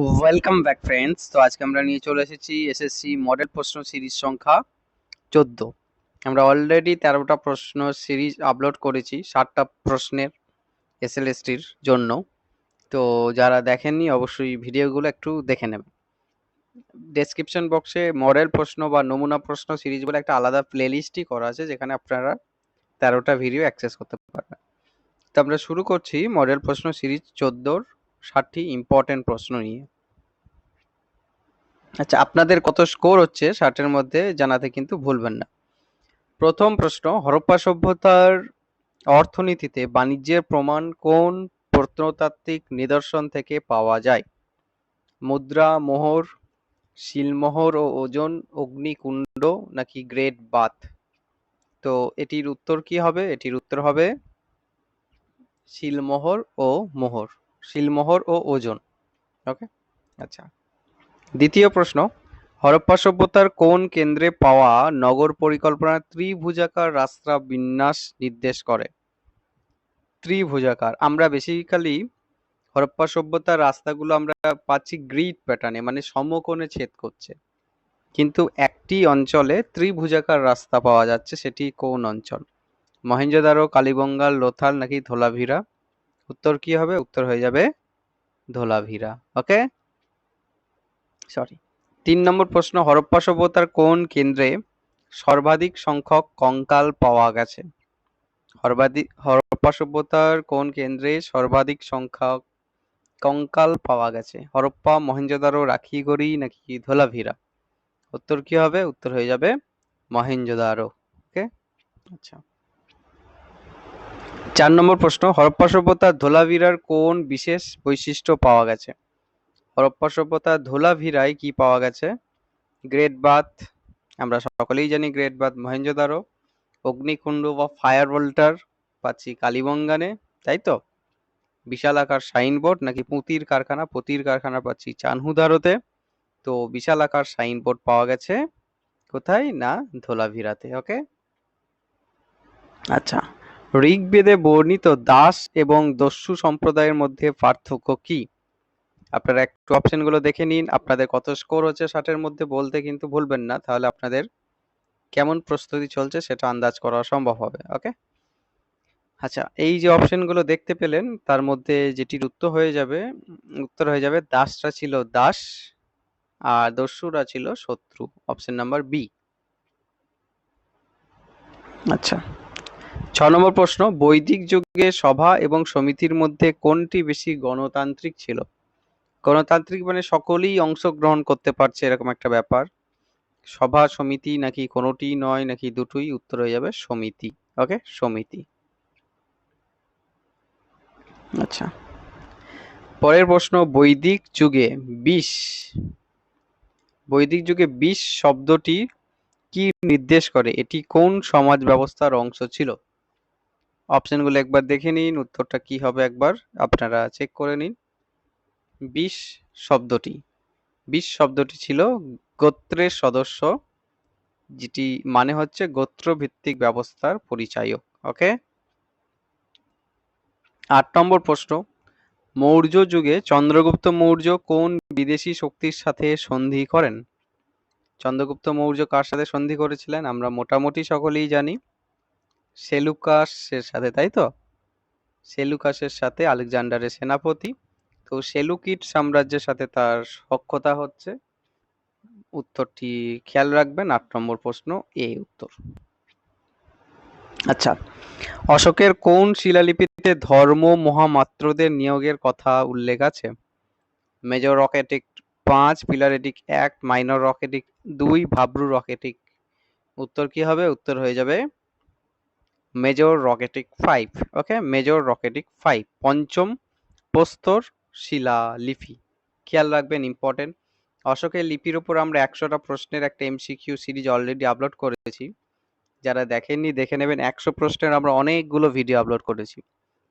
Welcome back friends তো আজকে আমরা নিয়ে চলে এসেছি এসএসসি মডেল প্রশ্ন সিরিজ সংখ্যা চোদ্দ। আমরা অলরেডি তেরোটা প্রশ্ন সিরিজ আপলোড করেছি ষাটটা প্রশ্নের এসএলএসটির জন্য। তো যারা দেখেননি, অবশ্যই ভিডিওগুলো একটু দেখে নেবেন। ডেসক্রিপশন বক্সে মডেল প্রশ্ন বা নমুনা প্রশ্ন সিরিজ বলে একটা আলাদা প্লেলিস্টই করা আছে, যেখানে আপনারা তেরোটা ভিডিও অ্যাক্সেস করতে পারবেন। তো আমরা শুরু করছি মডেল প্রশ্ন সিরিজ চোদ্দোর ষাটটি ইম্পর্টেন্ট প্রশ্ন নিয়ে। আচ্ছা আপনাদের কত স্কোর হচ্ছে ষাটের মধ্যে জানাতে কিন্তু ভুলবেন না। প্রথম প্রশ্ন, হরপ্পা সভ্যতার অর্থনীতিতে বাণিজ্যের প্রমাণ কোন প্রত্নতাত্ত্বিক নিদর্শন থেকে পাওয়া যায়? মুদ্রা, মোহর, শিলমোহর ও ওজন, অগ্নিকুণ্ড নাকি গ্রেট বাথ? তো এটির উত্তর কি হবে? এটির উত্তর হবে শিলমোহর ও মোহর। শিলমোহর ও ওজন। ওকে আচ্ছা। দ্বিতীয় প্রশ্ন, হরপ্পা সভ্যতার কোন কেন্দ্রে পাওয়া নগর পরিকল্পনা ত্রিভুজাকার রাস্তা বিন্যাস নির্দেশ করে? ত্রিভুজাকার। আমরা বেসিক্যালি হরপ্পা সভ্যতার রাস্তাগুলো আমরা পাচ্ছি গ্রিড প্যাটার্নে মানে সমকোণে ছেদ করছে। কিন্তু একটি অঞ্চলে ত্রিভুজাকার রাস্তা পাওয়া যাচ্ছে, সেটি কোন অঞ্চল? মহেঞ্জোদারো কালীবঙ্গাল লোথাল নাকি ধোলাভিরা? উত্তর কি হবে? উত্তর হয়ে যাবে ধোলাভিরা। ওকে সরি তিন নম্বর প্রশ্ন, হরপ্পা সভ্যতার কোন কেন্দ্রে সর্বাধিক সংখ্যক কঙ্কাল পাওয়া গেছে? হরপ্পা সভ্যতার কোন কেন্দ্রে সর্বাধিক সংখ্যক কঙ্কাল পাওয়া গেছে? হরপ্পা মহেঞ্জোদারো রাখিগড়ি নাকি ধোলাভিরা? উত্তর কি হবে? উত্তর হয়ে যাবে মহেঞ্জোদারো ওকে আচ্ছা। চার নম্বর প্রশ্ন, হরপ্পা সভ্যতার ধোলাভিরার কোন বিশেষ বৈশিষ্ট্য পাওয়া গেছে? হরপ্পা সভ্যতার ধোলাভিরায় কি পাওয়া গেছে? গ্রেট বাথ, আমরা সকলেই জানি গ্রেট বাথ মহেঞ্জোদারো অগ্নিকুণ্ড বা ফায়ার ভোল্টার পাচ্ছি কালীবঙ্গানে, তাই তো? বিশাল আকার সাইনবোর্ড নাকি পুঁতির কারখানা? পুঁতির কারখানা পাচ্ছি চানহুদারোতে তো বিশাল আকার সাইনবোর্ড পাওয়া গেছে কোথায়? না, ধোলাভিরাতে ওকে আচ্ছা। ঋগ্বেদে বর্ণিত দাস এবং দস্যু সম্প্রদায়ের মধ্যে পার্থক্য কি? আপনারা একটু অপশনগুলো দেখে নিন। আপনাদের কত স্কোর হচ্ছে ষাটের মধ্যে বলতে কিন্তু ভুলবেন না। তাহলে আপনাদের কেমন প্রস্তুতি চলছে সেটা আন্দাজ করা সম্ভব হবে, ওকে? আচ্ছা এই যে অপশনগুলো দেখতে পেলেন, তার মধ্যে যেটির উত্তর হয়ে যাবে, উত্তর হয়ে যাবে দাসরা ছিল দাস আর দস্যুরা ছিল শত্রু অপশন নাম্বার বি আচ্ছা। ছ নম্বর প্রশ্ন, বৈদিক যুগে সভা এবং সমিতির মধ্যে কোনটি বেশি গণতান্ত্রিক ছিল? গণতান্ত্রিক মানে সকলেই অংশগ্রহণ করতে পারছে এরকম একটা ব্যাপার। সভা, সমিতি নাকি কোনোটি নয়, নাকি দুটোই? উত্তর হয়ে যাবে সমিতি। ওকে সমিতি। আচ্ছা। পরের প্রশ্ন, বৈদিক যুগে বিষ, বৈদিক যুগে বিষ শব্দটি কি নির্দেশ করে? এটি কোন সমাজ ব্যবস্থার অংশ ছিল? অপশনগুলো একবার দেখে নিন, উত্তরটা কি হবে একবার আপনারা চেক করে নিন। বিষ শব্দটি। বিষ শব্দটি ছিল গোত্রের সদস্য, যেটি মানে হচ্ছে গোত্রভিত্তিক ব্যবস্থার পরিচায়ক, ওকে? আট নম্বর প্রশ্ন, মৌর্য যুগে চন্দ্রগুপ্ত মৌর্য কোন বিদেশি শক্তির সাথে সন্ধি করেন? চন্দ্রগুপ্ত মৌর্য কার সাথে সন্ধি করেছিলেন? আমরা মোটামুটি সকলেই জানি। সেলুকাসের সাথে, তাই তো? সেলুকাসের সাথে আলেকজান্ডারের সেনাপতি। তো সেলুকিড সাম্রাজ্যের সাথে তার সক্ষতা হচ্ছে। উত্তরটি খেয়াল রাখবেন, আট নম্বর প্রশ্ন, এ উত্তর। আচ্ছা অশোকের কোন শিলালিপিতে ধর্ম মহামাত্রদের নিয়োগের কথা উল্লেখ আছে? মেজর রকেটিক পাঁচ পিলারেটিক এক, মাইনর রকেটিক দুই, ভাবরু রকেটিক উত্তর কি হবে? উত্তর হয়ে যাবে major rock edict five okay major rock edict five পঞ্চম প্রস্তর শিলা লিপি। খেয়াল রাখবেন ইম্পর্টেন্ট অশোকের লিপির উপর আমরা একশোটা প্রশ্নের একটা এমসিকিউ সিরিজ অলরেডি আপলোড করেছি। যারা দেখেননি, দেখে নেবেন, একশো প্রশ্নের আমরা অনেকগুলো ভিডিও আপলোড করেছি।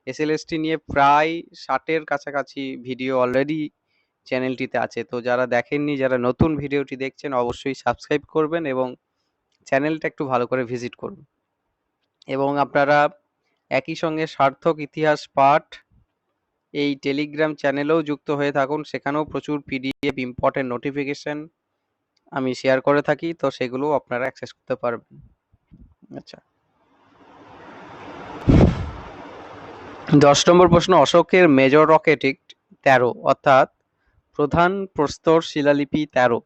এসএলএসটি নিয়ে প্রায় ষাটের কাছাকাছি ভিডিও অলরেডি চ্যানেলটিতে আছে। তো যারা দেখেননি, যারা নতুন ভিডিওটি দেখছেন, অবশ্যই সাবস্ক্রাইব করবেন এবং চ্যানেলটা একটু ভালো করে ভিজিট করুন। এবং আপনারা একই সঙ্গে সার্থক ইতিহাস পাঠ এই টেলিগ্রাম চ্যানেলেও যুক্ত হয়ে থাকুন। সেখানেও প্রচুর পিডিএফ ইম্পর্টেন্ট নোটিফিকেশন আমি শেয়ার করে থাকি, তো সেগুলো আপনারা অ্যাক্সেস করতে পারবেন। আচ্ছা। দশ নম্বর প্রশ্ন, অশোকের মেজর রকেটিক তেরো, অর্থাৎ প্রধান প্রস্তর শিলালিপি তেরো।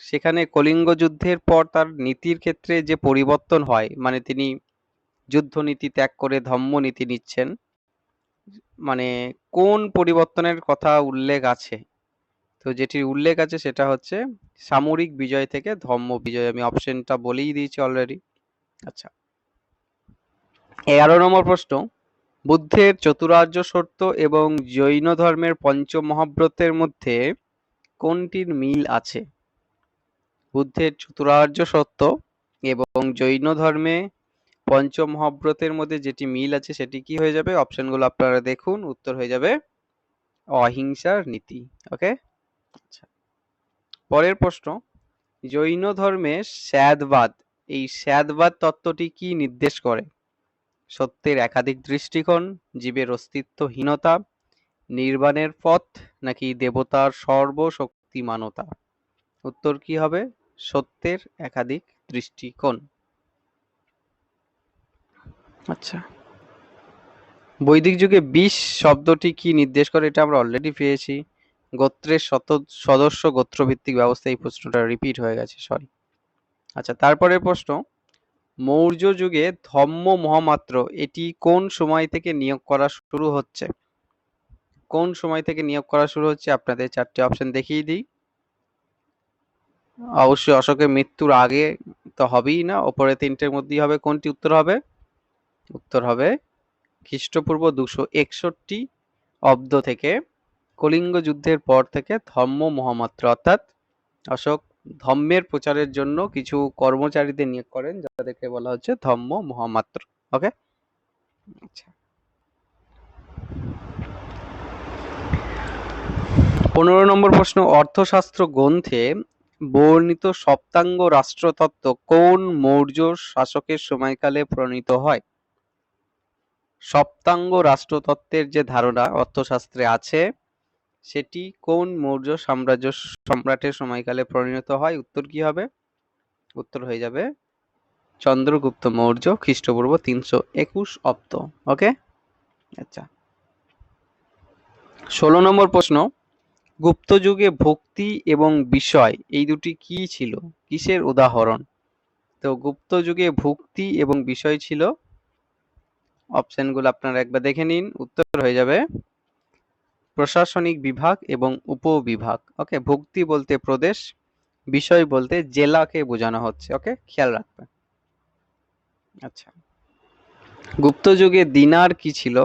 সেখানে কলিঙ্গ যুদ্ধের পর তার নীতির ক্ষেত্রে যে পরিবর্তন হয় মানে তিনি যুদ্ধনীতি ত্যাগ করে ধম্ম নীতি নিচ্ছেন। মানে কোন পরিবর্তনের কথা উল্লেখ আছে? তো যেটির উল্লেখ আছে সেটা হচ্ছে সামরিক বিজয় থেকে ধম্ম বিজয়। আমি অপশনটা বলেই দিয়েছি অলরেডি আচ্ছা। এগারো নম্বর প্রশ্ন। বুদ্ধের চতুরার্য সত্য এবং জৈন ধর্মের পঞ্চ মহাব্রতের মধ্যে কোনটির মিল আছে? বুদ্ধের চতুরার্য সত্য এবং জৈন ধর্মে পঞ্চ মহাব্রতের মধ্যে যেটি মিল আছে সেটি কি হয়ে যাবে? অপশনগুলো আপনারা দেখুন, উত্তর হয়ে যাবে অহিংসার নীতি ওকে আচ্ছা। পরের প্রশ্ন, জৈন ধর্মে স্যাদবাদ, এই স্যাদবাদ তত্ত্বটি কি নির্দেশ করে? সত্যের একাধিক দৃষ্টিকোণ, জীবের অস্তিত্বহীনতা, নির্বাণের পথ, নাকি দেবতার সর্বশক্তিমানতা? উত্তর কি হবে? সত্যের একাধিক দৃষ্টিকোণ। আচ্ছা। বৈদিক যুগে বিষ শব্দটি কি নির্দেশ করে, এটা আমরা অলরেডি পেয়েছি। গোত্রের শত, সদস্য গোত্রভিত্তিক ব্যবস্থা, এই প্রশ্নটা রিপিট হয়ে গেছে সরি আচ্ছা তারপরে প্রশ্ন, মৌর্য যুগে ধম্ম মহামাত্র, এটি কোন সময় থেকে নিয়োগ করা শুরু হচ্ছে? কোন সময় থেকে নিয়োগ করা শুরু হচ্ছে? আপনাদের চারটে অপশন দেখিয়ে দিই। অবশ্যই অশোকের মৃত্যুর আগে তো হবেই না, ওপরে তিনটের মধ্যেই হবে, কোনটি উত্তর হবে? উত্তর হবে খ্রিস্টপূর্ব দুশো একষট্টি অব্দ থেকে কলিঙ্গ যুদ্ধের পর থেকে ধর্ম মহামাত্র। অর্থাৎ অশোক ধর্মের প্রচারের জন্য কিছু কর্মচারীদের নিয়োগ করেন, যাদেরকে বলা হচ্ছে ধর্ম মহামাত্র। ওকে আচ্ছা। পনেরো নম্বর প্রশ্ন, অর্থশাস্ত্র গ্রন্থে বর্ণিত সপ্তাঙ্গ রাষ্ট্রতত্ত্ব কোন মৌর্য শাসকের সময়কালে প্রণীত হয়? সপ্তাঙ্গ রাষ্ট্রতত্ত্বের যে ধারণা অর্থশাস্ত্রে আছে, সেটি কোন মৌর্য সাম্রাজ্য সম্রাটের সময়কালে পরিণত হয়? উত্তর কি হবে? উত্তর হয়ে যাবে চন্দ্রগুপ্ত মৌর্য খ্রিস্টপূর্ব তিনশো একুশ অব্দ ওকে আচ্ছা। ষোলো নম্বর প্রশ্ন গুপ্ত যুগে ভক্তি এবং বিষয় এই দুটি কি ছিল? কিসের উদাহরণ? তো গুপ্ত যুগে ভক্তি এবং বিষয় ছিল অপশনগুলো আপনারা একবার দেখে নিন, উত্তর হয়ে যাবে প্রশাসনিক বিভাগ এবং উপবিভাগ, ওকে? ভক্তি বলতে প্রদেশ, বিষয় বলতে জেলাকে বোঝানো হচ্ছে, ওকে? খেয়াল রাখবেন। আচ্ছা। গুপ্ত যুগে দিনার কি ছিল?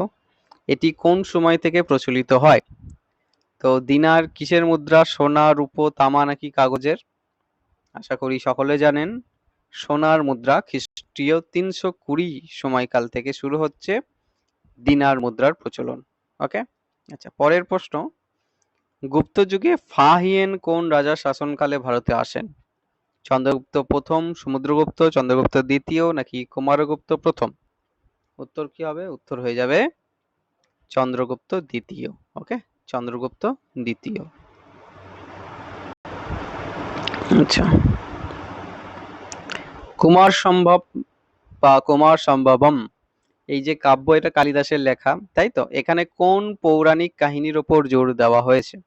এটি কোন সময় থেকে প্রচলিত হয়? তো দিনার কিসের মুদ্রা? সোনা, রূপো, তামা নাকি কাগজের? আশা করি সকলে জানেন। সোনার মুদ্রা খ্রিস্টীয় তিনশো কুড়ি সময়কাল থেকে শুরু হচ্ছে দিনার মুদ্রার প্রচলন ওকে আচ্ছা পরের প্রশ্ন, গুপ্ত যুগে ফাহিয়েন কোন রাজা শাসনকালে ভারতে আসেন? চন্দ্রগুপ্ত প্রথম, সমুদ্রগুপ্ত, চন্দ্রগুপ্ত দ্বিতীয়, নাকি কুমারগুপ্ত প্রথম? উত্তর কি হবে? উত্তর হয়ে যাবে চন্দ্রগুপ্ত দ্বিতীয় ওকে চন্দ্রগুপ্ত দ্বিতীয়। আচ্ছা। কুমার সম্ভব বা কুমার সম্ভবম। এই যে কাব্য, এটা কালিদাসের লেখা, তাই তো? এখানে কোন পৌরাণিক কাহিনীর ওপর জোর দেওয়া হয়েছে?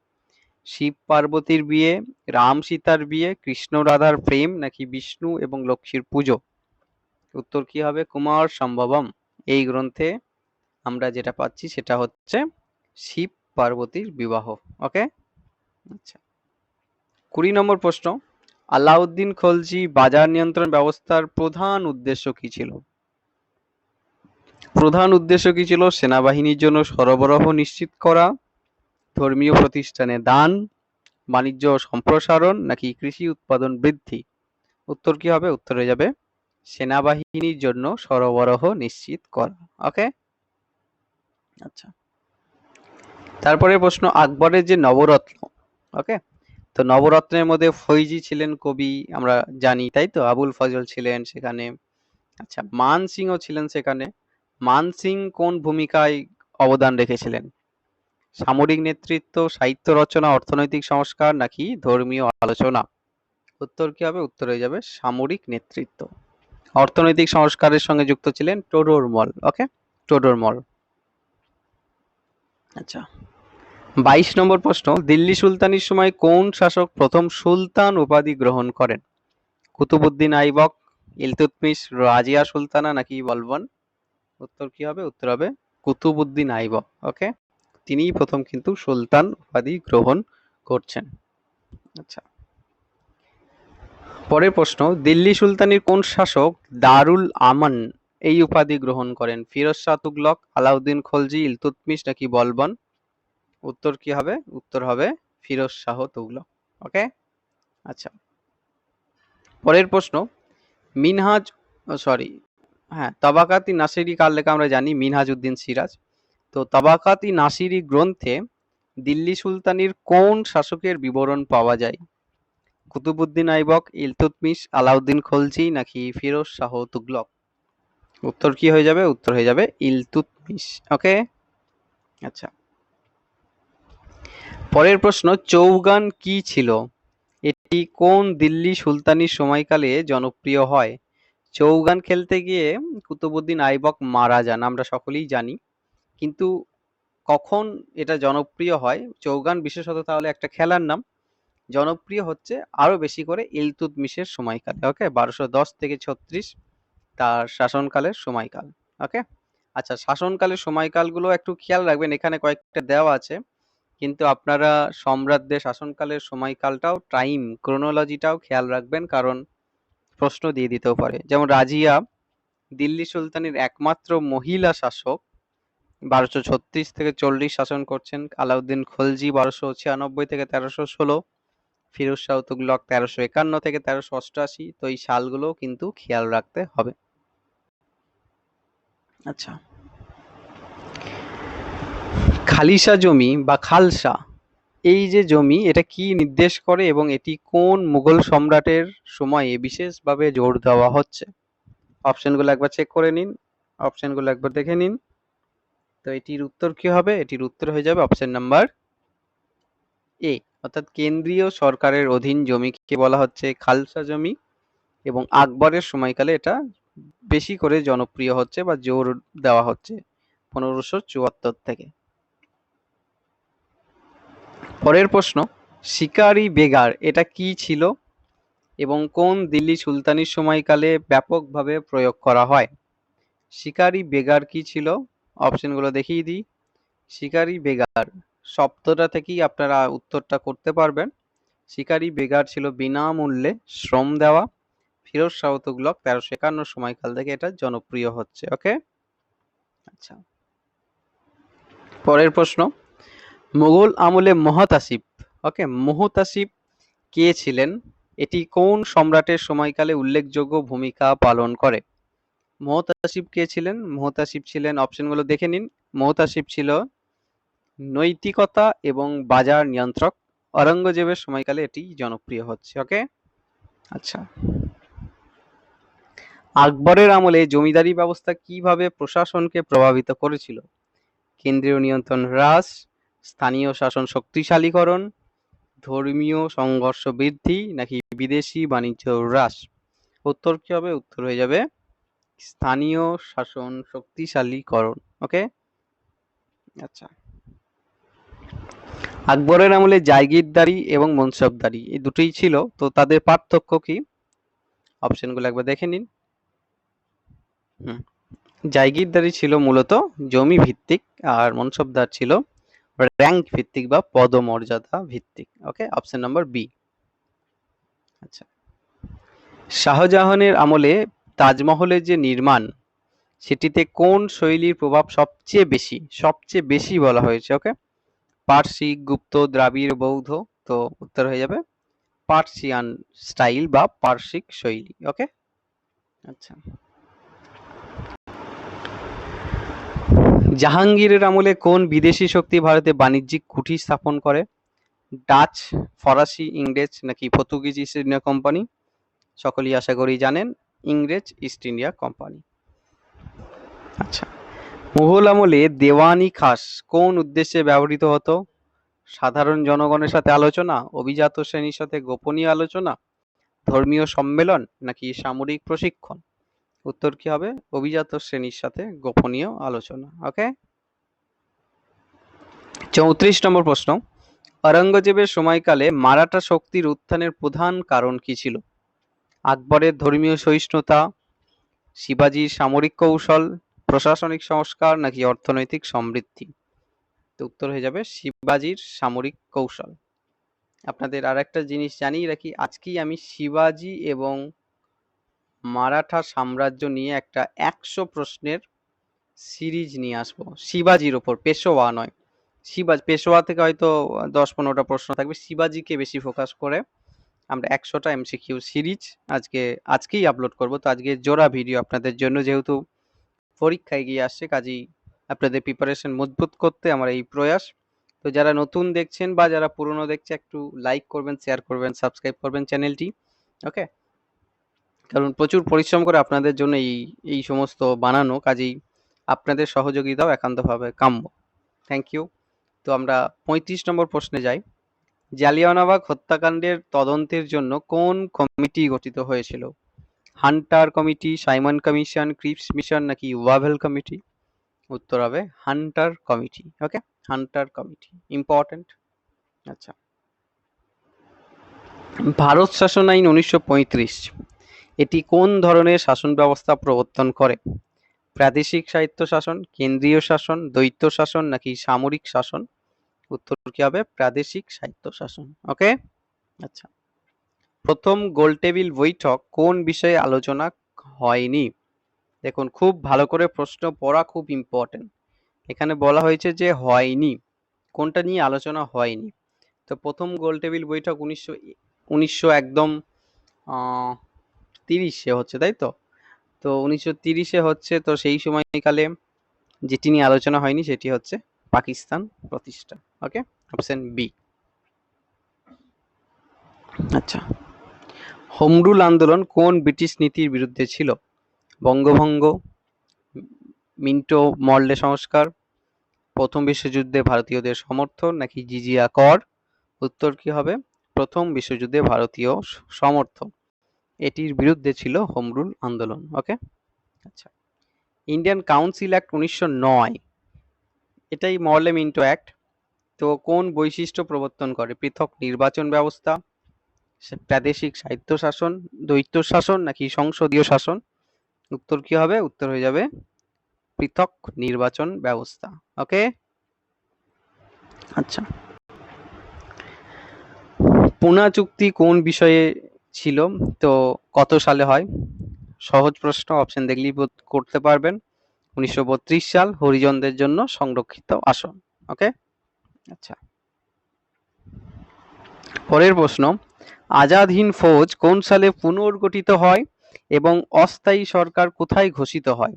শিব পার্বতীর বিয়ে, রাম সীতার বিয়ে, কৃষ্ণ রাধার প্রেম, নাকি বিষ্ণু এবং লক্ষ্মীর পুজো? উত্তর কি হবে? কুমার সম্ভবম। এই গ্রন্থে আমরা যেটা পাচ্ছি সেটা হচ্ছে শিব পার্বতীর বিবাহ ওকে আচ্ছা। কুড়ি নম্বর প্রশ্ন। আলাউদ্দিন খলজি বাজার নিয়ন্ত্রণ ব্যবস্থার প্রধান উদ্দেশ্য কি ছিল? প্রধান উদ্দেশ্য কি ছিল? সেনাবাহিনীর জন্য সরবরাহ নিশ্চিত করা, ধর্মীয় প্রতিষ্ঠানে দান, বাণিজ্য সম্প্রসারণ, নাকি কৃষি উৎপাদন বৃদ্ধি? উত্তর কি হবে? উত্তর হয়ে যাবে, সেনাবাহিনীর জন্য সরবরাহ নিশ্চিত করা, ওকে? আচ্ছা। তারপরে প্রশ্ন, আকবরের যে নবরত্ন, ওকে? তো নবরত্নের মধ্যে ফৈজি ছিলেন কবি, আমরা জানি, তাই তো? আবুল ফজল ছিলেন সেখানে। আচ্ছা মান সিংও ছিলেন সেখানে। মান সিং কোন ভূমিকায় অবদান রেখেছিলেন? সামরিক নেতৃত্ব, সাহিত্য রচনা, অর্থনৈতিক সংস্কার, নাকি ধর্মীয় আলোচনা? উত্তর কি হবে? উত্তর হয়ে যাবে সামরিক নেতৃত্ব। অর্থনৈতিক সংস্কারের সঙ্গে যুক্ত ছিলেন টোডরমল ওকে টোডরমল। আচ্ছা। বাইশ নম্বর প্রশ্ন, দিল্লি সুলতানির সময় কোন শাসক প্রথম সুলতান উপাধি গ্রহণ করেন? কুতুবুদ্দিন আইবক, ইলতুৎমিশ, রাজিয়া সুলতানা নাকি বলবন? উত্তর কি হবে? উত্তর হবে কুতুবুদ্দিন আইবক, ওকে? তিনিই প্রথম কিন্তু সুলতান উপাধি গ্রহণ করছেন। আচ্ছা। পরের প্রশ্ন, দিল্লি সুলতানির কোন শাসক দারুল আমান এই উপাধি গ্রহণ করেন? ফিরোজ শাহ তুগলক, আলাউদ্দিন খলজি, ইলতুৎমিশ নাকি বলবন? উত্তর কি হবে? উত্তর হবে ফিরোজ শাহ তুগলক ওকে আচ্ছা। পরের প্রশ্ন, মিনহাজ সরি হ্যাঁ তবাকাতি নাসিরি কার লেখা আমরা জানি? মিনহাজ উদ্দিন সিরাজ। তো তবাকাতি নাসিরি গ্রন্থে দিল্লি সুলতানির কোন শাসকের বিবরণ পাওয়া যায়? কুতুবুদ্দিন আইবক ইলতুৎমিশ আলাউদ্দিন খলজি নাকি ফিরোজ শাহ তুগলক? উত্তর কি হয়ে যাবে? উত্তর হয়ে যাবে ইলতুৎমিশ ওকে আচ্ছা। পরের প্রশ্ন, চৌগান কি ছিল? এটি কোন দিল্লি সুলতানির সময়কালে জনপ্রিয় হয়? চৌগান খেলতে গিয়ে কুতুবুদ্দিন আইবক মারা যান, আমরা সকলেই জানি। কিন্তু কখন এটা জনপ্রিয় হয়? চৌগান বিশেষত তাহলে একটা খেলার নাম। জনপ্রিয় হচ্ছে আরও বেশি করে ইলতুৎমিশের সময়কালে, ওকে? বারোশো দশ থেকে ছত্রিশ তার শাসনকালের সময়কাল, ওকে? আচ্ছা শাসনকালের সময়কালগুলো একটু খেয়াল রাখবেন, এখানে কয়েকটা দেওয়া আছে। কিন্তু আপনারা সম্রাটদের শাসনকালের সময়কালটাও টাইম ক্রোনোলজিটাও খেয়াল রাখবেন, কারণ প্রশ্ন দিয়ে দিতেও পারে। যেমন রাজিয়া, দিল্লি সুলতানের একমাত্র মহিলা শাসক, বারোশো ছত্রিশ থেকে চল্লিশ শাসন করছেন, আলাউদ্দিন খলজি বারোশো ছিয়ানব্বই থেকে তেরোশো ষোলো, ফিরোজ শাহ তুগলক তেরোশো একান্ন থেকে তেরোশো অষ্টআশি, তো এই সালগুলো কিন্তু খেয়াল রাখতে হবে। আচ্ছা। খালিসা জমি বা খালসা, এই যে জমি, এটা কি নির্দেশ করে এবং এটি কোন মুঘল সম্রাটের সময়ে বিশেষভাবে জোর দেওয়া হচ্ছে? অপশনগুলো একবার চেক করে নিন। অপশনগুলো একবার দেখে নিন। তো এটির উত্তর কি হবে? এটির উত্তর হয়ে যাবে অপশন নাম্বার এ অর্থাৎ কেন্দ্রীয় সরকারের অধীন জমিকে বলা হচ্ছে খালসা জমি এবং আকবরের সময়কালে এটা বেশি করে জনপ্রিয় হচ্ছে বা জোর দেওয়া হচ্ছে, পনেরোশো চুয়াত্তর থেকে। পরের প্রশ্ন, শিকারি বেগার এটা কি ছিল এবং কোন দিল্লি সুলতানির সময়কালে ব্যাপকভাবে প্রয়োগ করা হয়? শিকারি বেগার কি ছিল? অপশনগুলো দেখিয়ে দিই। শিকারি বেগার শব্দটা থেকেই আপনারা উত্তরটা করতে পারবেন। শিকারি বেগার ছিল বিনামূল্যে শ্রম দেওয়া। ফিরোজ শাহ তুগলক তেরোশো একান্ন সময়কাল থেকে এটা জনপ্রিয় হচ্ছে ওকে আচ্ছা। পরের প্রশ্ন মুঘল আমলে মহতাসিব। ওকে মহতাসিব কে ছিলেন? এটি কোন সম্রাটের সময়কালে উল্লেখযোগ্য ভূমিকা পালন করে? মহতাসিব কে ছিলেন? মহতাসিব ছিলেন অপশনগুলো দেখে নিন। মহতাসিব ছিল নৈতিকতা এবং বাজার নিয়ন্ত্রক। অরঙ্গজেবের সময়কালে এটি জনপ্রিয় হচ্ছে ওকে আচ্ছা। আকবরের আমলে জমিদারি ব্যবস্থা কীভাবে প্রশাসনকে প্রভাবিত করেছিল? কেন্দ্রীয় নিয়ন্ত্রণ হ্রাস স্থানীয় শাসন শক্তিশালীকরণ, ধর্মীয় সংঘর্ষ বৃদ্ধি নাকি বিদেশি বাণিজ্য হ্রাস? উত্তর কি হবে? উত্তর হয়ে যাবে স্থানীয় শাসন শক্তিশালীকরণ ওকে আচ্ছা। আকবরের আমলে জায়গিরদারি এবং মনসবদারি, এই দুটোই ছিল। তো তাদের পার্থক্য কি? অপশনগুলো একবার দেখে নিন। হুম। জায়গিরদারি ছিল মূলত জমি ভিত্তিক আর মনসবদার ছিল র্যাঙ্ক ভিত্তিক বা পদমর্যাদা ভিত্তিক ওকে অপশন নাম্বার বি আচ্ছা। শাহজাহানের আমলে তাজমহলের যে নির্মাণ, সেটিতে কোন শৈলীর প্রভাব সবচেয়ে বেশি সবচেয়ে বেশি বলা হয়েছে ওকে পার্সিক গুপ্ত, দ্রাবিড়, বৌদ্ধ, তো উত্তর হয়ে যাবে পার্সিয়ান স্টাইল বা পার্সিক শৈলী ওকে আচ্ছা। জাহাঙ্গীরের আমলে কোন বিদেশি শক্তি ভারতে বাণিজ্যিক কুঠি স্থাপন করে? ডাচ, ফরাসি, ইংরেজ নাকি পর্তুগিজ ইস্ট ইন্ডিয়া কোম্পানি? সকলেই আশা করি জানেন, ইংরেজ ইস্ট ইন্ডিয়া কোম্পানি। আচ্ছা মুঘল আমলে দেওয়ানি খাস কোন উদ্দেশ্যে ব্যবহৃত হতো? সাধারণ জনগণের সাথে আলোচনা, অভিজাত শ্রেণির সাথে গোপনীয় আলোচনা, ধর্মীয় সম্মেলন নাকি সামরিক প্রশিক্ষণ? উত্তর কি হবে? অভিজাত শ্রেণির সাথে গোপনীয় আলোচনা ওকে চৌত্রিশ নম্বর প্রশ্ন। অরঙ্গজেবের সময়কালে মারাঠা শক্তির উত্থানের প্রধান কারণ কি ছিল? আকবরের ধর্মীয় সহিষ্ণুতা, শিবাজির সামরিক কৌশল, প্রশাসনিক সংস্কার নাকি অর্থনৈতিক সমৃদ্ধি? উত্তর হয়ে যাবে শিবাজির সামরিক কৌশল। আপনাদের আর একটা জিনিস জানিয়ে রাখি, আজকেই আমি শিবাজি এবং মারাঠা সাম্রাজ্য নিয়ে একটা একশো প্রশ্নের সিরিজ নিয়ে আসব। শিবাজির ওপর, পেশোয়া নয়। শিবাজ, পেশোয়া থেকে হয়তো দশ পনেরোটা প্রশ্ন থাকবে। শিবাজিকে বেশি ফোকাস করে আমরা একশোটা এমসিকিউ সিরিজ আজকে, আজকেই আপলোড করব। তো আজকে জোড়া ভিডিও আপনাদের জন্য। যেহেতু পরীক্ষায় গিয়ে আসছে কাজেই আপনাদের প্রিপারেশন মজবুত করতে আমার এই প্রয়াস। তো যারা নতুন দেখছেন বা যারা পুরনো দেখছে, একটু লাইক করবেন শেয়ার করবেন সাবস্ক্রাইব করবেন চ্যানেলটি। ওকে কারণ প্রচুর পরিশ্রম করে আপনাদের জন্য এই এই সমস্ত বানানো কাজেই আপনাদের সহযোগিতাও একান্তভাবে কাম্য। থ্যাংক ইউ তো আমরা পঁয়ত্রিশ নম্বর প্রশ্নে যাই। জালিয়ানাবাগ হত্যাকাণ্ডের তদন্তের জন্য কোন কমিটি গঠিত হয়েছিল? Hunter committee, Simon commission, Cripps mission নাকি ওয়াভেল কমিটি? উত্তর হবে Hunter committee okay Hunter committee important আচ্ছা। ভারত শাসন আইন উনিশশো পঁয়ত্রিশ এটি কোন ধরনের শাসন ব্যবস্থা প্রবর্তন করে? প্রাদেশিক সাহিত্য শাসন, কেন্দ্রীয় শাসন, দ্বৈত শাসন নাকি সামরিক শাসন? উত্তর কি হবে? প্রাদেশিক সাহিত্য শাসন। ওকে আচ্ছা। প্রথম গোলটেবিল বৈঠক কোন বিষয়ে আলোচনা হয়নি? দেখুন, খুব ভালো করে প্রশ্ন পড়া খুব ইম্পর্টেন্ট এখানে বলা হয়েছে যে হয়নি। কোনটা নিয়ে আলোচনা হয়নি? তো প্রথম গোলটেবিল বৈঠক উনিশশো উনিশশো একদম তিরিশে হচ্ছে, তাই তো? তো উনিশশো তিরিশে হচ্ছে, তো সেই সময়কালে যেটি নিয়ে আলোচনা হয়নি সেটি হচ্ছে পাকিস্তান প্রতিষ্ঠা, ওকে? Option B. আচ্ছা। হোমরুল আন্দোলন কোন ব্রিটিশ নীতির বিরুদ্ধে ছিল? বঙ্গভঙ্গ, মিন্টো মল্ডে সংস্কার, প্রথম বিশ্বযুদ্ধে ভারতীয়দের সমর্থন নাকি জিজিয়া কর? উত্তর কি হবে? প্রথম বিশ্বযুদ্ধে ভারতীয় সমর্থন। এটির বিরুদ্ধে ছিল হোমরুল আন্দোলন ওকে আচ্ছা। ইন্ডিয়ান কাউন্সিল অ্যাক্ট উনিশশো নয় এটাই মরলে মিন্টো অ্যাক্ট তো কোন বৈশিষ্ট্য প্রবর্তন করে? পৃথক নির্বাচন ব্যবস্থা প্রাদেশিক সাহিত্য শাসন দ্বৈত শাসন নাকি সংসদীয় শাসন? উত্তর কি হবে? উত্তর হয়ে যাবে পৃথক নির্বাচন ব্যবস্থা ওকে আচ্ছা। পুনা চুক্তি কোন বিষয়ে ছিল, তো কত সালে হয়? সহজ প্রশ্ন অপশন দেখলেই করতে পারবেন। উনিশশো বত্রিশ সাল, হরিজনদের জন্য সংরক্ষিত আসন ওকে আচ্ছা। পরের প্রশ্ন আজাদ হিন্দ ফৌজ কোন সালে পুনর্গঠিত হয় এবং অস্থায়ী সরকার কোথায় ঘোষিত হয়?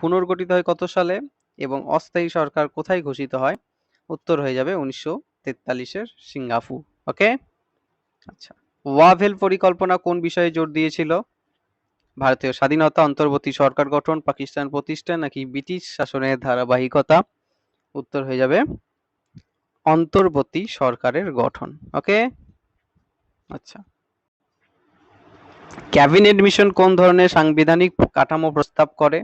পুনর্গঠিত হয় কত সালে এবং অস্থায়ী সরকার কোথায় ঘোষিত হয়? উত্তর হয়ে যাবে উনিশশো তেতাল্লিশের সিঙ্গাপুর ওকে আচ্ছা। ওয়াভেল পরিকল্পনা কোন বিষয়ে জোর দিয়েছিল? ভারতীয় স্বাধীনতা অন্তর্বর্তী সরকার গঠন, পাকিস্তান প্রতিষ্ঠা নাকি ব্রিটিশ শাসনের ধারাবাহিকতা? উত্তর হয়ে যাবে, অন্তর্বর্তী সরকারের গঠন, ওকে? আচ্ছা। ক্যাবিনেট মিশন কোন ধরনের সাংবিধানিক কাঠামো প্রস্তাব করে?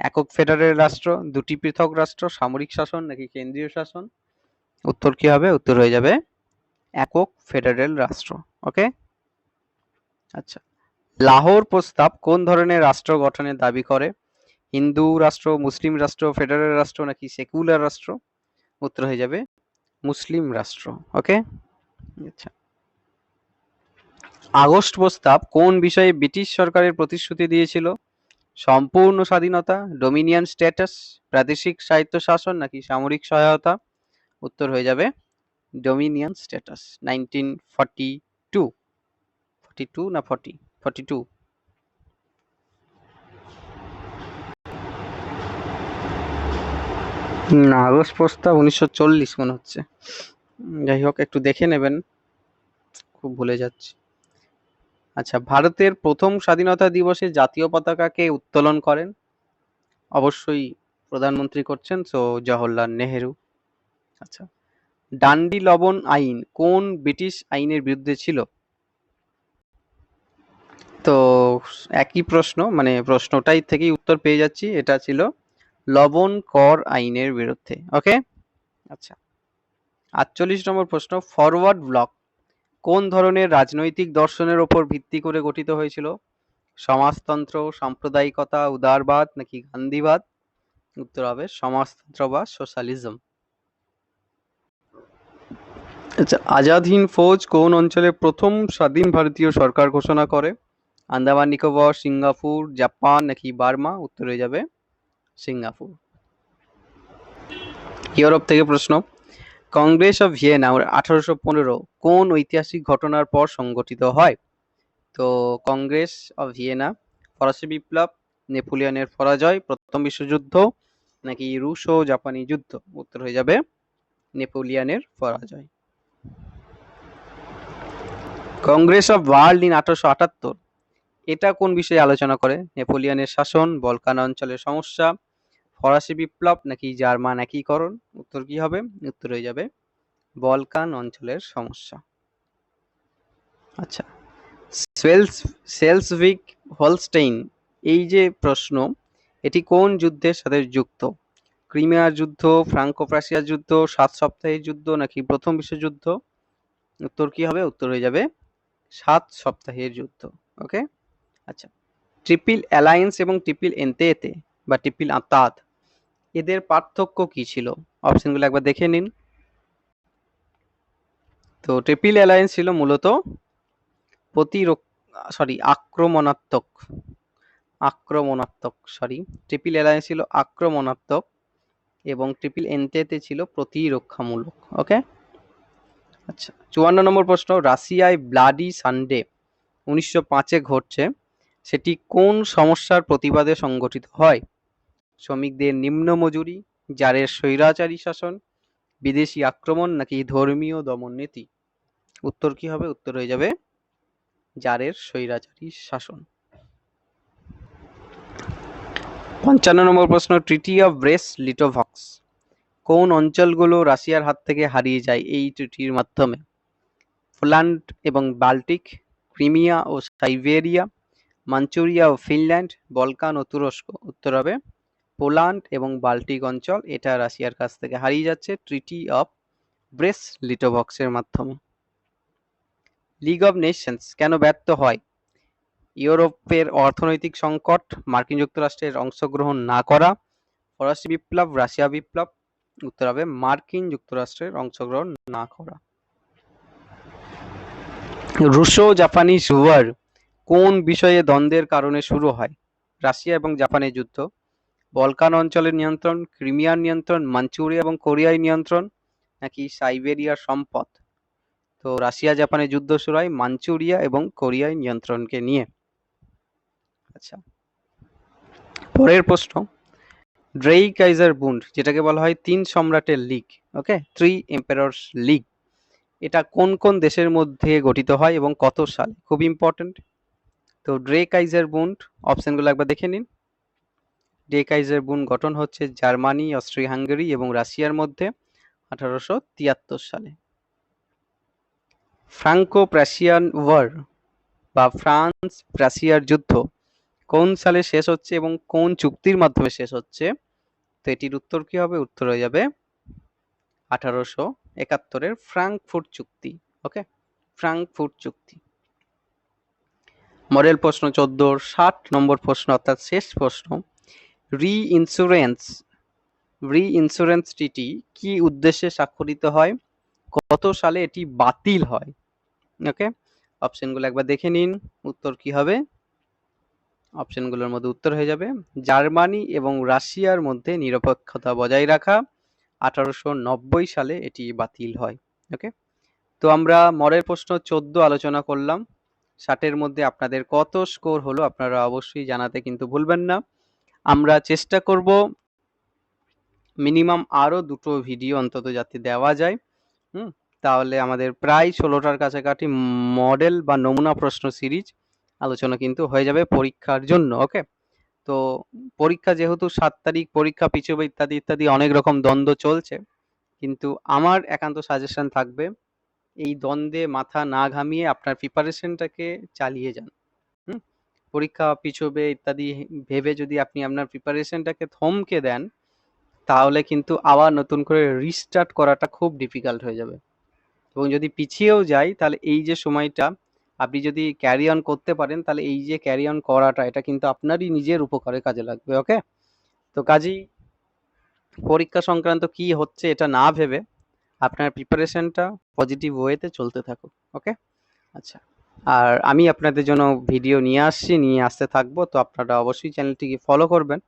একক ফেডারেল রাষ্ট্র, দুটি পৃথক রাষ্ট্র, সামরিক শাসন নাকি কেন্দ্রীয় শাসন? উত্তর কি হবে? উত্তর হয়ে যাবে একক ফেডারেল রাষ্ট্র ওকে আচ্ছা লাহোর প্রস্তাব কোন ধরনের রাষ্ট্র গঠনের দাবি করে? হিন্দু রাষ্ট্র, মুসলিম রাষ্ট্র, ফেডারেল রাষ্ট্র নাকি সেকুলার রাষ্ট্র? উত্তর হয়ে যাবে, মুসলিম রাষ্ট্র ওকে আচ্ছা আগস্ট প্রস্তাব কোন বিষয়ে ব্রিটিশ সরকারের প্রতিশ্রুতি দিয়েছিল? সম্পূর্ণ স্বাধীনতা, ডোমিনিয়ন স্ট্যাটাস, প্রাদেশিক সাহিত্য শাসন নাকি সামরিক সহায়তা? উত্তর হয়ে যাবে dominion status nineteen forty two forty two না ফর্টি ফর্টি টু না আগস্ট প্রস্তাব উনিশশো চল্লিশ মনে হচ্ছে। যাই হোক, একটু দেখে নেবেন। খুব ভুলে যাচ্ছি। আচ্ছা ভারতের প্রথম স্বাধীনতা দিবসে জাতীয় পতাকাকে উত্তোলন করেন অবশ্যই প্রধানমন্ত্রী করছেন সো জওহরলাল নেহেরু। আচ্ছা। ডান্ডি লবণ আইন কোন ব্রিটিশ আইনের বিরুদ্ধে ছিল? তো একই প্রশ্ন মানে প্রশ্নটাই থেকেই উত্তর পেয়ে যাচ্ছি। এটা ছিল লবণ কর আইনের বিরুদ্ধে ওকে আচ্ছা। আটচল্লিশ নম্বর প্রশ্ন ফরওয়ার্ড ব্লক কোন ধরনের রাজনৈতিক দর্শনের ওপর ভিত্তি করে গঠিত হয়েছিল? সমাজতন্ত্র, সাম্প্রদায়িকতা, উদারবাদ নাকি গান্ধীবাদ? উত্তর হবে সমাজতন্ত্র বা সোশ্যালিজম আচ্ছা আজাদ হিন্দ ফৌজ কোন অঞ্চলে প্রথম স্বাধীন ভারতীয় সরকার ঘোষণা করে? আন্দামান, নিকোবর, সিঙ্গাপুর, জাপান নাকি বার্মা? উত্তর হয়ে যাবে সিঙ্গাপুর। ইউরোপ থেকে প্রশ্ন, কংগ্রেস অফ ভিয়েনা আঠারোশো পনেরো কোন ঐতিহাসিক ঘটনার পর সংগঠিত হয়? তো কংগ্রেস অফ ভিয়েনা, ফরাসি বিপ্লব, নেপোলিয়নের পরাজয়, প্রথম বিশ্বযুদ্ধ নাকি রুশ ও জাপানি যুদ্ধ? উত্তর হয়ে যাবে নেপোলিয়নের পরাজয়। কংগ্রেস অফ ওয়ার্ল্ড ইন আঠারোশো আটাত্তর। এটা কোন বিষয়ে আলোচনা করে? নেপোলিয়নের শাসন বলকান অঞ্চলের সমস্যা ফরাসি বিপ্লব নাকি জার্মান একীকরণ? উত্তর কি হবে? উত্তর হয়ে যাবে বলকান অঞ্চলের সমস্যা। আচ্ছা। সেলস সেলসভিক হলস্টেইন এই যে প্রশ্ন এটি কোন যুদ্ধের সাথে যুক্ত? ক্রিমিয়ার যুদ্ধ ফ্রাঙ্কো প্রাশিয়ার যুদ্ধ সাত সপ্তাহের যুদ্ধ নাকি প্রথম বিশ্বযুদ্ধ? উত্তর কি হবে? উত্তর হয়ে যাবে সাত সপ্তাহের যুদ্ধ ওকে আচ্ছা ট্রিপিল অ্যালায়েন্স এবং ট্রিপিল এনতেতে বা ট্রিপিল আতাত, এদের পার্থক্য কি ছিল? অপশনগুলো একবার দেখে নিন। তো ট্রিপিল অ্যালায়েন্স ছিল মূলত প্রতিরক্ষা সরি আক্রমণাত্মক আক্রমণাত্মক সরি ট্রিপিল অ্যালায়েন্স ছিল আক্রমণাত্মক এবং ট্রিপিল এনতেতে ছিল প্রতিরক্ষামূলক ওকে আচ্ছা চুয়ান্ন নম্বর প্রশ্ন, রাশিয়ায় ব্লাডি সানডে উনিশশো পাঁচে ঘটছে, সেটি কোন সমস্যার প্রতিবাদে সংগঠিত হয়? শ্রমিকদের নিম্ন মজুরি জারের স্বৈরাচারী শাসন, বিদেশি আক্রমণ নাকি ধর্মীয় দমন নীতি উত্তর কি হবে? উত্তর হয়ে যাবে জারের স্বৈরাচারী শাসন। পঞ্চান্ন নম্বর প্রশ্ন, ট্রিটি অফ ব্রেস লিটোভক্স। কোন অঞ্চলগুলো রাশিয়ার হাত থেকে হারিয়ে যায় এই ট্রিটির মাধ্যমে? পোল্যান্ড এবং বাল্টিক, ক্রিমিয়া ও সাইবেরিয়া, মাঞ্চুরিয়া ও ফিনল্যান্ড, বলকান ও তুরস্ক। উত্তর হবে পোল্যান্ড এবং বাল্টিক অঞ্চল। এটা রাশিয়ার কাছ থেকে হারিয়ে যাচ্ছে ট্রিটি অফ ব্রেস লিটোভক্সের মাধ্যমে। লিগ অব নেশনস কেন ব্যর্থ হয়? ইউরোপের অর্থনৈতিক সংকট, মার্কিন যুক্তরাষ্ট্রের অংশগ্রহণ না করা ফরাসি বিপ্লব, রাশিয়া বিপ্লব উত্তর হবে মার্কিন যুক্তরাষ্ট্রের অংশগ্রহণ না করা। রুশো জাপানিজ ওয়ার কোন বিষয়ে দ্বন্দ্বের কারণে শুরু হয়? রাশিয়া এবং জাপানের যুদ্ধ, বলকান অঞ্চলের নিয়ন্ত্রণ, ক্রিমিয়ার নিয়ন্ত্রণ, মাঞ্চুরিয়া এবং কোরিয়ায় নিয়ন্ত্রণ, নাকি সাইবেরিয়ার সম্পদ? তো রাশিয়া জাপানের যুদ্ধ শুরু হয় মাঞ্চুরিয়া এবং কোরিয়ায় নিয়ন্ত্রণকে নিয়ে। আচ্ছা পরের প্রশ্ন। ড্রেই কাইজার বুন্ড যেটাকে বলা হয় তিন সম্রাটের league okay three empires league এটা কোন কোন দেশের মধ্যে গঠিত হয় এবং কত সালে? খুব ইম্পর্টেন্ট তো ড্রে কাইজার বুন্ড অপশনগুলো একবার দেখে নিন। ডে কাইজার বুন্ড গঠন হচ্ছে জার্মানি অস্ট্রিয়া হাঙ্গেরি এবং রাশিয়ার মধ্যে আঠারোশো তিয়াত্তর সালে। ফ্রাঙ্কো প্রাশিয়ান ওয়ার বা ফ্রান্স প্রাশিয়ার যুদ্ধ কোন সালে শেষ হচ্ছে এবং কোন চুক্তির মাধ্যমে শেষ হচ্ছে? তো এটির উত্তর কি হবে? উত্তর হয়ে যাবে আঠারোশো একাত্তরের ফ্রাঙ্কফুট চুক্তি, ওকে? ফ্রাঙ্কফুট চুক্তি। মডেল প্রশ্ন চোদ্দোর ষাট নম্বর প্রশ্ন অর্থাৎ শেষ প্রশ্ন। রি ইন্স্যুরেন্স রি ইন্স্যুরেন্স ট্রিটি কি উদ্দেশ্যে স্বাক্ষরিত হয়? কত সালে এটি বাতিল হয়? ওকে? অপশনগুলো একবার দেখে নিন। উত্তর কি হবে? অপশনগুলোর মধ্যে উত্তর হয়ে যাবে। জার্মানি এবং রাশিয়ার মধ্যে নিরপেক্ষতা বজায় রাখা আঠারোশো নব্বই সালে এটি বাতিল হয় ওকে তো আমরা মডেল প্রশ্ন চোদ্দ আলোচনা করলাম। ষাটের মধ্যে আপনাদের কত স্কোর হলো আপনারা অবশ্যই জানাতে কিন্তু ভুলবেন না। আমরা চেষ্টা করব মিনিমাম আরও দুটো ভিডিও অন্তত যাতে দেওয়া যায়, হুম? তাহলে আমাদের প্রায় ষোলোটার কাছাকাছি মডেল বা নমুনা প্রশ্ন সিরিজ আলোচনা কিন্তু হয়ে যাবে পরীক্ষার জন্য ওকে তো পরীক্ষা যেহেতু সাত তারিখ, পরীক্ষা পিছবে ইত্যাদি ইত্যাদি অনেক রকম দ্বন্দ্ব চলছে। কিন্তু আমার একান্ত সাজেশন থাকবে, এই দ্বন্দ্বে মাথা না ঘামিয়ে আপনার প্রিপারেশনটাকে চালিয়ে যান পরীক্ষা পিছবে ইত্যাদি ভেবে যদি আপনি আপনার প্রিপারেশনটাকে থমকে দেন, তাহলে কিন্তু আবার নতুন করে রিস্টার্ট করাটা খুব ডিফিকাল্ট হয়ে যাবে। এবং যদি পিছিয়েও যাই, তাহলে এই যে সময়টা আপনি যদি ক্যারি অন করতে পারেন, তাহলে এই যে ক্যারি অন করাটা, এটা কিন্তু আপনারই নিজের উপকারে কাজে লাগবে ওকে তো কাজেই পরীক্ষা সংক্রান্ত কি হচ্ছে এটা না ভেবে আপনার প্রিপারেশনটা পজিটিভ ওয়েতে চলতে থাকুক ওকে আচ্ছা আর আমি আপনাদের জন্য ভিডিও নিয়ে আসছি, নিয়ে আসতে থাকব, তো আপনারা অবশ্যই চ্যানেলটিকে ফলো করবেন।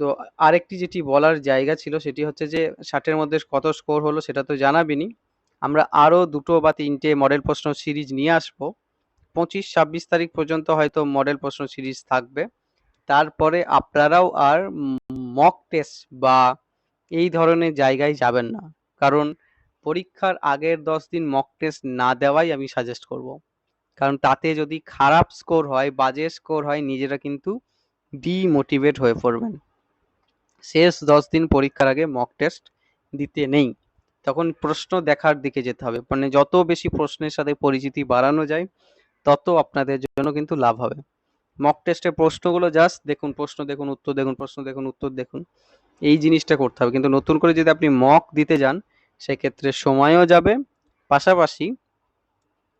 তো আরেকটি যেটি বলার জায়গা ছিল, সেটি হচ্ছে যে ষাটের মধ্যে কত স্কোর হলো সেটা তো জানাবিনি আমরা আরও দুটো বা তিনটে মডেল প্রশ্ন সিরিজ নিয়ে আসব। পঁচিশ, ছাব্বিশ তারিখ পর্যন্ত হয়তো মডেল প্রশ্ন সিরিজ থাকবে। তারপরে আপনারাও আর মক টেস্ট বা এই ধরনের জায়গায় যাবেন না। কারণ পরীক্ষার আগের দশ দিন মক টেস্ট না দেওয়াই আমি সাজেস্ট করব। কারণ তাতে যদি খারাপ স্কোর হয়, বাজে স্কোর হয়, নিজেরা কিন্তু ডিমোটিভেট হয়ে পড়বেন। শেষ দশ দিন পরীক্ষার আগে মক টেস্ট দিতে নেই। তখন প্রশ্ন দেখার দিকে যেতে হবে। মানে যত বেশি প্রশ্নের সাথে পরিচিতি বাড়ানো যায়, তত আপনাদের জন্য কিন্তু লাভ হবে। মক টেস্টের প্রশ্নগুলো জাস্ট দেখুন, প্রশ্ন দেখুন, উত্তর দেখুন, প্রশ্ন দেখুন, উত্তর দেখুন। এই জিনিসটা করতে হবে। কিন্তু নতুন করে যদি আপনি মক দিতে যান, সেক্ষেত্রে সময়ও যাবে। পাশাপাশি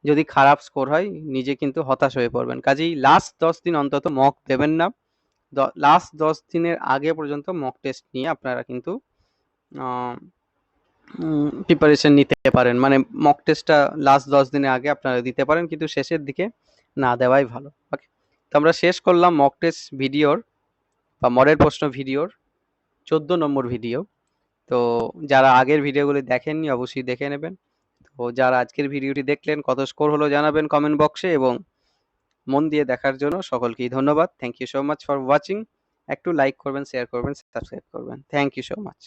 যদি খারাপ স্কোর হয়, নিজে কিন্তু হতাশ হয়ে পড়বেন। কাজেই লাস্ট দশ দিন অন্তত মক দেবেন না। লাস্ট দশ দিনের আগে পর্যন্ত মক টেস্ট নিয়ে আপনারা কিন্তু প্রিপারেশন নিতে পারেন। মানে মক টেস্টটা লাস্ট দশ দিনের আগে আপনারা দিতে পারেন, কিন্তু শেষের দিকে না দেওয়াই ভালো। ওকে তো আমরা শেষ করলাম মক টেস্ট ভিডিওর বা মডেল প্রশ্ন ভিডিওর চোদ্দ নম্বর ভিডিও তো যারা আগের ভিডিওগুলি দেখেননি, অবশ্যই দেখে নেবেন। তো যারা আজকের ভিডিওটি দেখলেন, কত স্কোর হলো জানাবেন কমেন্ট বক্সে এবং মন দিয়ে দেখার জন্য সকলকেই ধন্যবাদ। Thank you so much for watching একটু লাইক করবেন শেয়ার করবেন সাবস্ক্রাইব করবেন। Thank you so much